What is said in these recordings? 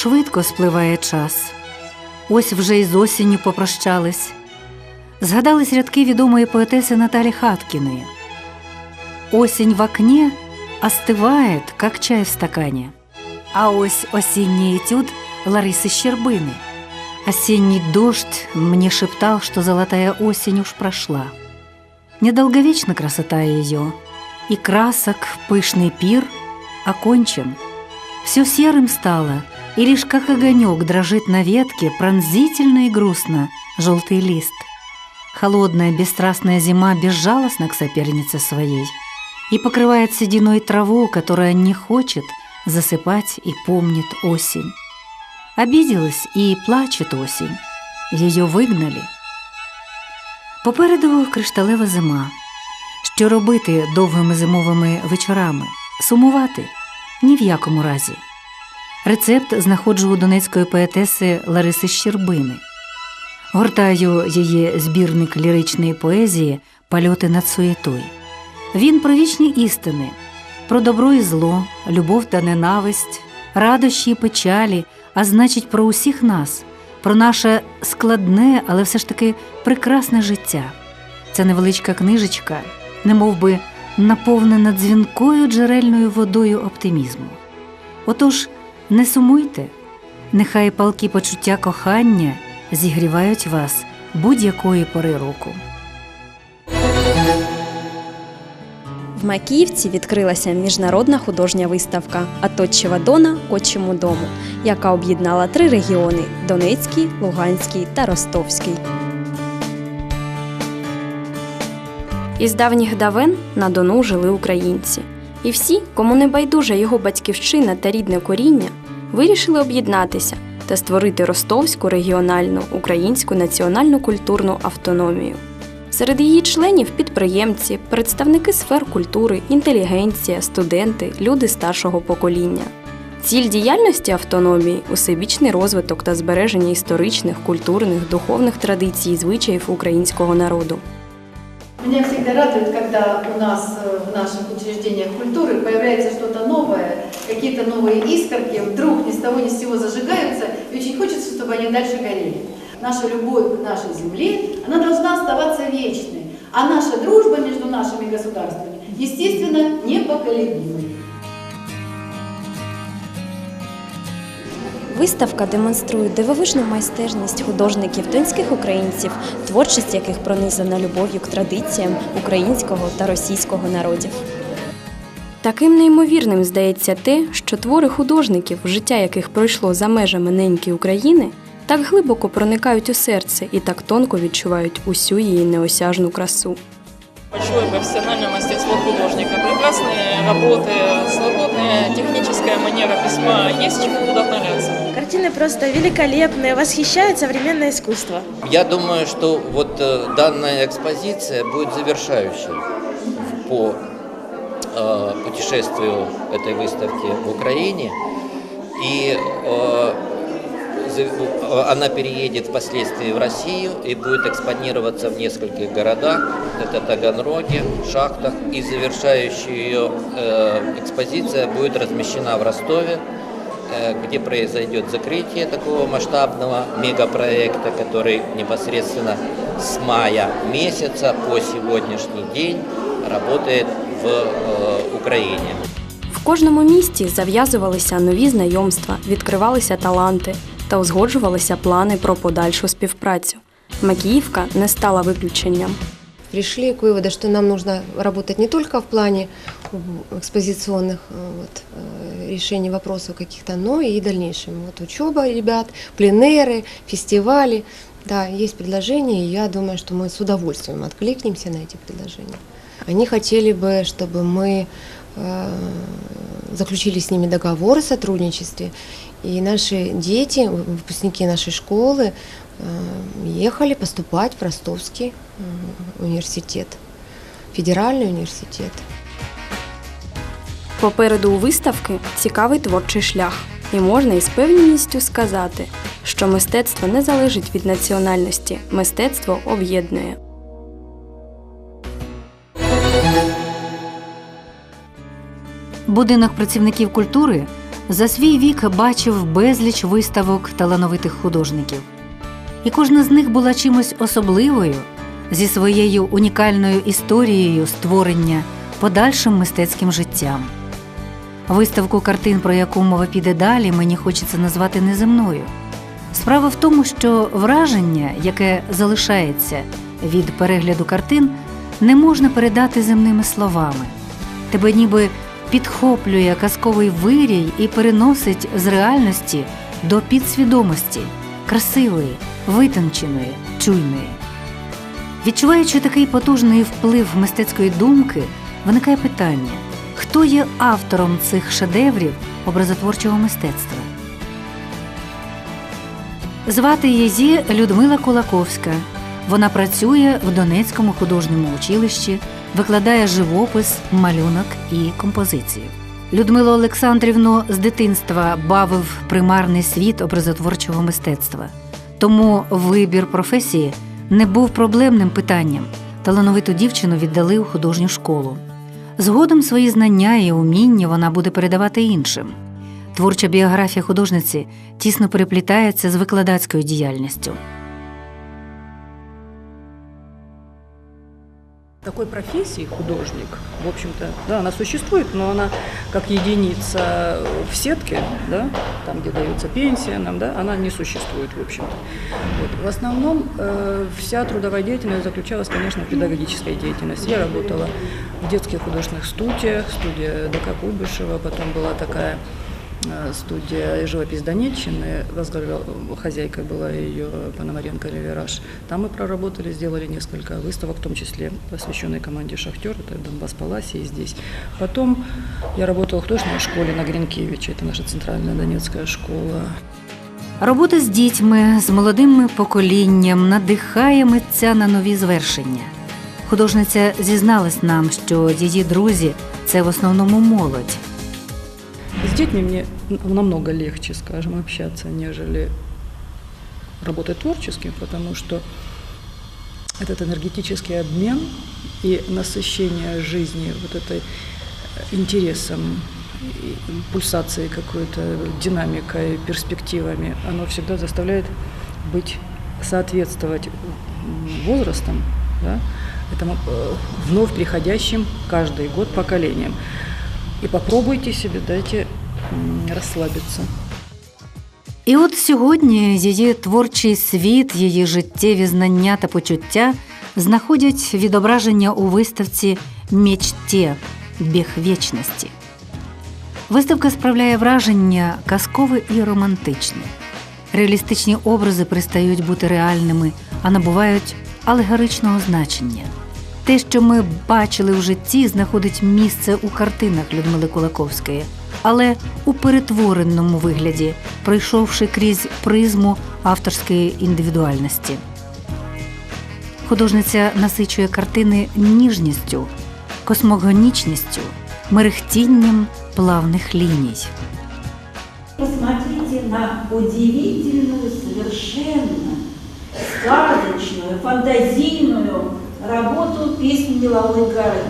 Дуже швидко спливає час. Ось вже й з осінню попрощались. Згадались рядки відомої поетеси Наталі Хаткіної. Осень в окне остывает, как чай в стакане. А ось осенний этюд Ларисы Щербины. Осенний дождь мне шептал, что золотая осень уж прошла. Недолговечна красота ее, и красок пышный пир окончен. Все серым стало, и лишь как огонек дрожит на ветке пронзительно и грустно желтый лист. Холодная бесстрастная зима безжалостна к сопернице своей и покрывает сединой траву, которая не хочет засыпать и помнит осень. Обиделась и плачет осень. Її вигнали. Попереду кришталева зима. Що робити довгими зимовими вечорами? Сумувати? Ні в якому разі. Рецепт знаходжу у донецької поетеси Лариси Щербини. Гортаю її збірник ліричної поезії Польоти над суєтою. Він про вічні істини, про добро і зло, любов та ненависть, радощі і печалі, а значить, про усіх нас, про наше складне, але все ж таки прекрасне життя. Ця невеличка книжечка, немов би наповнена дзвінкою джерельною водою оптимізму. Отож, не сумуйте, нехай палкі почуття кохання зігрівають вас будь-якої пори року. В Макіївці відкрилася міжнародна художня виставка Аточева Дона Кочому дому, яка об'єднала три регіони Донецький, Луганський та Ростовський. Із давніх давен на Дону жили українці. І всі, кому не байдужа його батьківщина та рідне коріння, вирішили об'єднатися та створити ростовську регіональну українську національну культурну автономію. Серед її членів підприємці, представники сфер культури, інтелігенція, студенти, люди старшого покоління. Ціль діяльності автономії усебічний розвиток та збереження історичних, культурних, духовних традицій і звичаїв українського народу. Меня всегда радует, когда у нас э, в наших учреждениях культуры появляется что-то какие-то новые искорки вдруг ни с того ни с сего зажигаются, и очень хочется, чтобы они дальше горели. Наша любовь к нашей земле, она должна оставаться вечной, а наша дружба между нашими государствами, естественно, непоколебимой. Виставка демонструє дивовижну майстерність художників донських українців, творчість яких пронизана любов'ю к традиціям українського та російського народів. Таким неймовірним здається те, що твори художників, життя яких пройшло за межами неньки України, так глибоко проникають у серце і так тонко відчувають усю її неосяжну красу. Большое профессиональное мастерство художника, прекрасные работы, свободная техническая манера письма, есть чему вдохновляться. Картины просто великолепные, восхищает современное искусство. Я думаю, что вот э, данная экспозиция будет завершающей по э, путешествию этой выставки в Украине. И э, э, она переедет впоследствии в Россию и будет экспонироваться в нескольких городах. Это Таганроге, Шахтах. И завершающая ее э, экспозиция будет размещена в Ростове, э, где произойдет закрытие такого масштабного мегапроекта, который непосредственно с мая месяца по сегодняшний день работает в э, Украине. В кожному місті зав'язувалися нові знайомства, відкривалися таланти та узгоджувалися плани про подальшу співпрацю. Макіївка не стала виключенням. пришли к выводу, что нам нужно работать не только в плане м, экспозиционных э, вот, э, решений вопросов каких-то, но и дальнейшем. Вот учеба ребят, пленеры, фестивали. Да, есть предложения, и я думаю, что мы с удовольствием откликнемся на эти предложения. Они хотели бы, чтобы мы э, заключили с ними договор о сотрудничестве, и наши дети, выпускники нашей школы, э, ехали поступать в Ростовский м, университет, федеральный университет. Попереду у виставки цікавий творчий шлях, і можна із певністю сказати, що мистецтво не залежить від національності, мистецтво об'єднує. Будинок працівників культури За свій вік бачив безліч виставок талановитих художників, і кожна з них була чимось особливою зі своєю унікальною історією створення подальшим мистецьким життям. Виставку картин, про яку мова піде далі, мені хочеться назвати неземною. Справа в тому, що враження, яке залишається від перегляду картин, не можна передати земними словами. Тебе ніби підхоплює казковий вирій і переносить з реальності до підсвідомості, красивої, витонченої, чуйної. Відчуваючи такий потужний вплив мистецької думки, виникає питання: хто є автором цих шедеврів образотворчого мистецтва? Звати її Людмила Кулаковська. Вона працює в Донецькому художньому училищі, викладає живопис, малюнок і композицію. Людмилу Олександрівну з дитинства бавив примарний світ образотворчого мистецтва. Тому вибір професії не був проблемним питанням. Талановиту дівчину віддали у художню школу. Згодом свої знання і уміння вона буде передавати іншим. Творча біографія художниці тісно переплітається з викладацькою діяльністю. Такой профессии художник, в общем-то, да, она существует, но она как единица в сетке, да, там, где дается пенсия нам, да, она не существует, в общем-то. Вот. В основном э, вся трудовая деятельность заключалась, конечно, в педагогической деятельности. Я работала в детских художественных студиях, студия ДК Кубышева, потом была такая э, студия «Живопись Донеччины», возглавляла, хозяйкой была ее Пономаренко Ривираж. Там мы проработали, сделали несколько выставок, в том числе посвященной команде «Шахтер», это Донбасс Паласи и здесь. Потом я работала в художественной школе на Гринкевиче, это наша центральная донецкая школа. Робота з дітьми, з молодим поколінням надихає митця на нові звершення. Художниця зізналась нам, що її друзі це в основному молодь. С детьми мне намного легче, скажем, общаться, нежели работать творческим, потому что этот энергетический обмен и насыщение жизни вот этой э, интересом, пульсацией какой-то, динамикой, перспективами, оно всегда заставляет быть, соответствовать м, возрастом, да, этому э, вновь приходящим каждый год поколениям. И попробуйте себе, дайте расслабиться. І от сьогодні її творчий світ, її життєві знання та почуття знаходять відображення у виставці «Мечте. Біг вічності. Виставка справляє враження казкове і романтичне. Реалістичні образи перестають бути реальними, а набувають алегоричного значення. Те, що ми бачили в житті, знаходить місце у картинах Людмили Кулаковської, але у перетвореному вигляді, пройшовши крізь призму авторської індивідуальності. Художниця насичує картини ніжністю, космогонічністю, мерехтінням плавних ліній. Посмотрите на удивительную, совершенно сказочную, фантазийную работу «Песни меловой горы».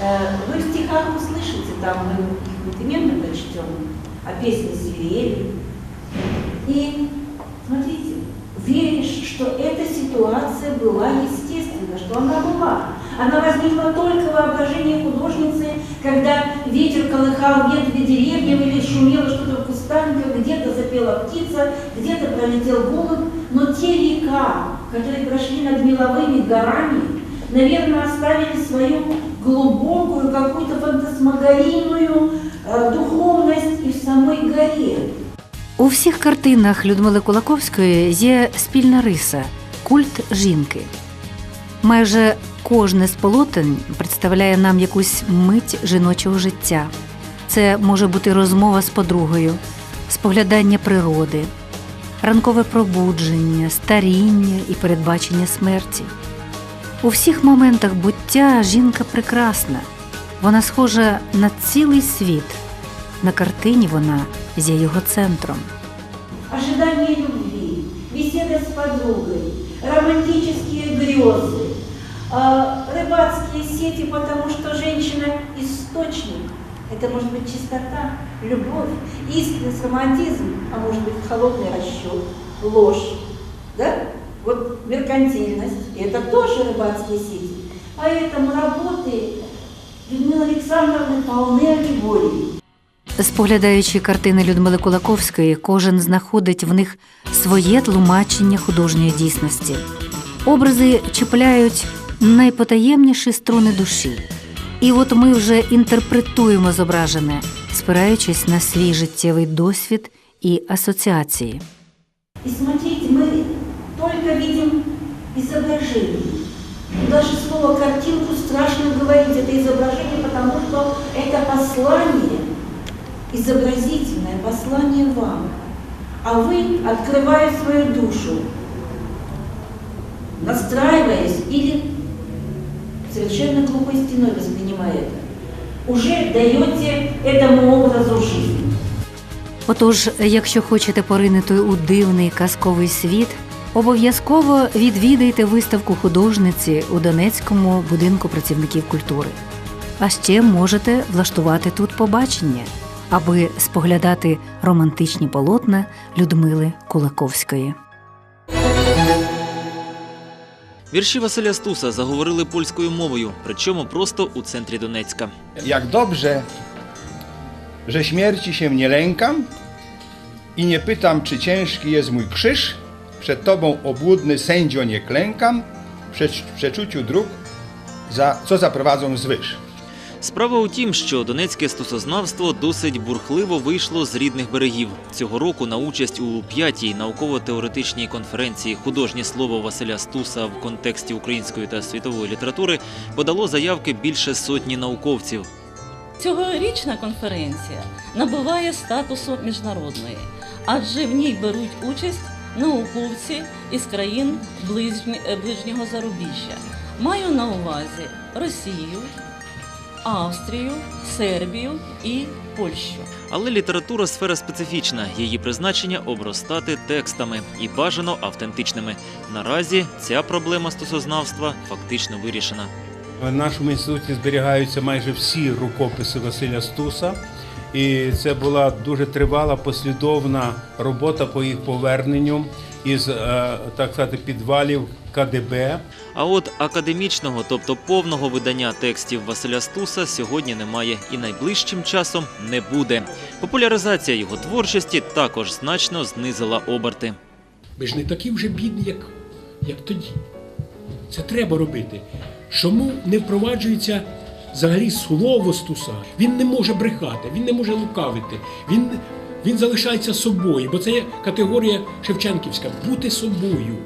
Э, Вы в стихах услышите, там мы их непременно прочтем, о песне Севери. И смотрите, веришь, что эта ситуация была естественна, что она была. Она возникла только в воображении художницы, когда ветер колыхал ветви деревьев или шумело что-то в кустарниках, где-то запела птица, где-то пролетел голубь, но те века, которые прошли над меловыми горами, наверное, оставили свою глубокую, какую-то фантасмагорийную э, духовность и в самой горе. У всіх картинах Людмили Кулаковської є спільна риса культ жінки. Майже кожне з полотен представляє нам якусь мить жіночого життя. Це може бути розмова з подругою, споглядання природи, ранкове пробудження, старіння і передбачення смерті. У всіх моментах буття жінка прекрасна. Вона схожа на цілий світ. На картині вона є його центром. ожидание любви, беседа с подругой, романтические грезы, э, рыбацкие сети, потому что женщина – источник Это может быть чистота, любовь, искренность, романтизм, а может быть холодный расчет, ложь, да? Вот меркантильность, это тоже рыбацкие сети. Поэтому работы Людмилы Александровны полны аллегорий. Споглядаючи картини Людмили Кулаковської, кожен знаходить в них своє тлумачення художньої дійсності. Образи чіпляють найпотаємніші струни душі. І от ми вже інтерпретуємо зображене, спираючись на свій життєвий досвід і асоціації. И смотрите, мы только видим изображение. И Даже слово картинку страшно говорить, это изображение, потому что это послание, изобразительное послание вам. А вы, открывая свою душу, настраиваясь или совершенно глухой стеной воспринимая это, уже даете этому образу жизнь. Отож, якщо хочете поринути у дивний казковий світ, обов'язково відвідайте виставку художниці у Донецькому будинку працівників культури. А ще можете влаштувати тут побачення, аби споглядати романтичні полотна Людмили Кулаковської. Вірші Василя Стуса заговорили польською мовою, причому просто у центрі Донецька. Jak dobrze, że śmierci się nie lękam i nie pytam, czy ciężki jest mój krzyż. Przed Tobą obłudny sędzio nie klękam, w przecz- w przeczuciu dróg, za, co zaprowadzą zwyż. Справа у тім, що донецьке стусознавство досить бурхливо вийшло з рідних берегів. Цього року на участь у п'ятій науково-теоретичній конференції Художнє слово Василя Стуса в контексті української та світової літератури подало заявки більше сотні науковців. Цьогорічна конференція набуває статусу міжнародної, адже в ній беруть участь науковці із країн ближнього зарубіжжя. Маю на увазі Росію, Австрію, Сербію і Польщу. Але література сфера специфічна. Її призначення обростати текстами і бажано автентичними. Наразі ця проблема стосознавства фактично вирішена. В нашому інституті зберігаються майже всі рукописи Василя Стуса. І це була дуже тривала послідовна робота по їх поверненню із е, так сказати підвалів КДБ. А от академічного, тобто повного видання текстів Василя Стуса сьогодні немає і найближчим часом не буде. Популяризація його творчості також значно знизила оберти. Ми ж не такі вже бідні, як, як тоді. Це треба робити. Чому не впроваджується взагалі слово Стуса? Він не може брехати, він не може лукавити, він, він залишається собою, бо це є категорія Шевченківська бути собою.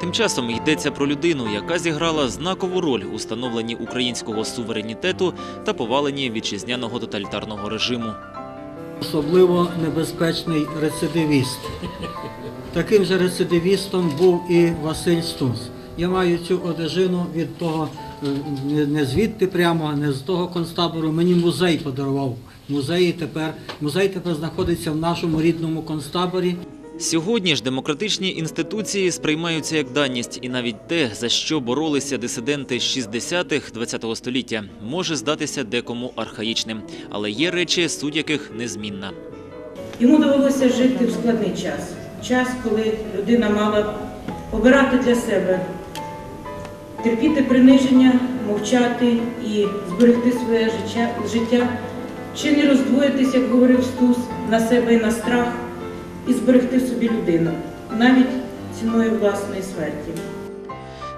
Тим часом йдеться про людину, яка зіграла знакову роль у становленні українського суверенітету та поваленні вітчизняного тоталітарного режиму. Особливо небезпечний рецидивіст. Таким же рецидивістом був і Василь Стус. Я маю цю одежину від того, е, не- не звідти прямо, не з того концтабору. Мені музей подарував. Музей тепер, музей тепер знаходиться в нашому рідному концтаборі. Сьогодні ж демократичні інституції сприймаються як даність, і навіть те, за що боролися дисиденти 60-х ХХ століття, може здатися декому архаїчним. Але є речі, суть яких незмінна. Йому довелося жити в складний час. Час, коли людина мала обирати для себе, терпіти приниження, мовчати і зберегти своє життя, життя чи не роздвоїтись, як говорив Стус, на себе і на страх, і зберегти собі людину, навіть ціною власної смерті.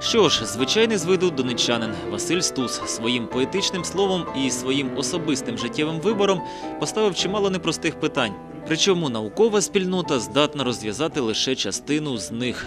Що ж, звичайний з виду донечанин Василь Стус своїм поетичним словом і своїм особистим життєвим вибором поставив чимало непростих питань. Причому наукова спільнота здатна розв'язати лише частину з них.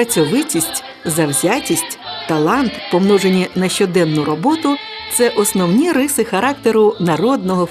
Працьовитість, завзятість, талант, помножені на щоденну роботу це основні риси характеру народного